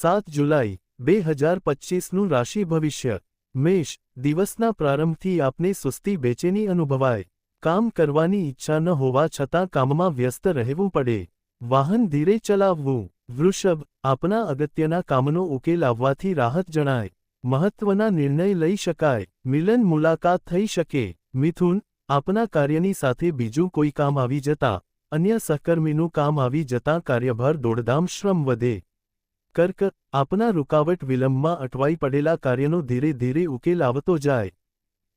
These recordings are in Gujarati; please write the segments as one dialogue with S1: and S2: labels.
S1: સાત જુલાઈ, બે હજાર પચીસનું રાશિ ભવિષ્ય. મેષ, દિવસના પ્રારંભથી આપને સુસ્તી બેચેની અનુભવાય. કામ કરવાની ઈચ્છા ન હોવા છતાં કામમાં વ્યસ્ત રહેવું પડે. વાહન ધીરે ચલાવવું. વૃષભ, આપના અગત્યના કામનો ઉકેલ આવવાથી રાહત જણાય. મહત્વના નિર્ણય લઈ શકાય. મિલન મુલાકાત થઈ શકે. મિથુન, આપના કાર્યની સાથે બીજું કોઈ કામ આવી જતા. અન્ય સહકર્મીનું કામ આવી જતાં કાર્યભાર દોડધામ શ્રમ વધે. કર્ક, આપના રૂકાવટ વિલંબમાં અટવાઈ પડેલા કાર્યનો ધીરે ધીરે ઉકેલ આવતો જાય.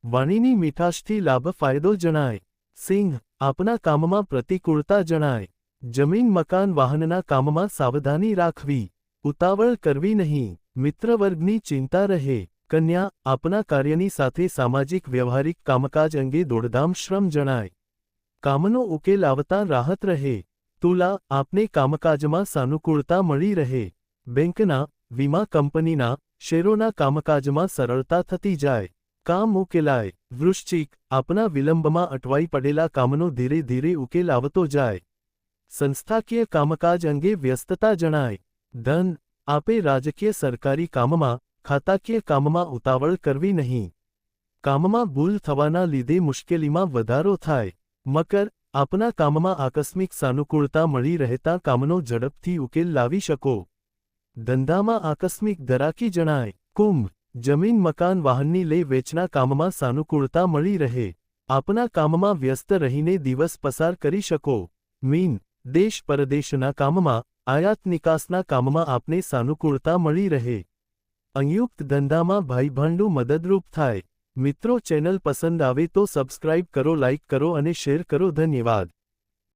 S1: વાણીની મીઠાશથી લાભ ફાયદો જણાય. સિંહ, આપના કામમાં પ્રતિકૂળતા જણાય. જમીન, મકાન, વાહનના કામમાં સાવધાની રાખવી. ઉતાવળ કરવી નહીં. મિત્રવર્ગની ચિંતા રહે. કન્યા, આપના કાર્યની સાથે સામાજિક વ્યવહારિક કામકાજ અંગે દોડધામ શ્રમ જણાય. કામનો ઉકેલ આવતા રાહત રહે. તુલા, આપને કામકાજમાં સાનુકૂળતા મળી રહે. બેંકના, વીમા કંપનીના, શેરોના કામકાજમાં સરળતા થતી જાય, કામ ઉકેલાય, વૃશ્ચિક, આપના વિલંબમાં અટવાઈ પડેલા કામનો ધીરે ધીરે ઉકેલ આવતો જાય. સંસ્થાકીય કામકાજ અંગે વ્યસ્તતા જણાય. ધન, આપે રાજકીય સરકારી કામમાં, ખાતાકીય કામમાં ઉતાવળ કરવી નહીં. કામમાં ભૂલ થવાના લીધે મુશ્કેલીમાં વધારો થાય. મકર, આપના કામમાં આકસ્મિક સાનુકૂળતા મળી રહેતા કામનો ઝડપથી ઉકેલ લાવી શકો. ધંધામાં આકસ્મિક ધરાકી જણાય, કુંભ, જમીન, મકાન, વાહનની લે વેચના કામમાં સાનુકૂળતા મળી રહે. આપના કામમાં વ્યસ્ત રહીને દિવસ પસાર કરી શકો. મીન, દેશ પરદેશના કામમાં, આયાત નિકાસના કામમાં આપને સાનુકૂળતા મળી રહે. સંયુક્ત ધંધામાં ભાઈભાંડું મદદરૂપ થાય. મિત્રો ચેનલ પસંદ આવે તો સબસ્ક્રાઇબ કરો, લાઇક કરો અને શેર કરો. ધન્યવાદ.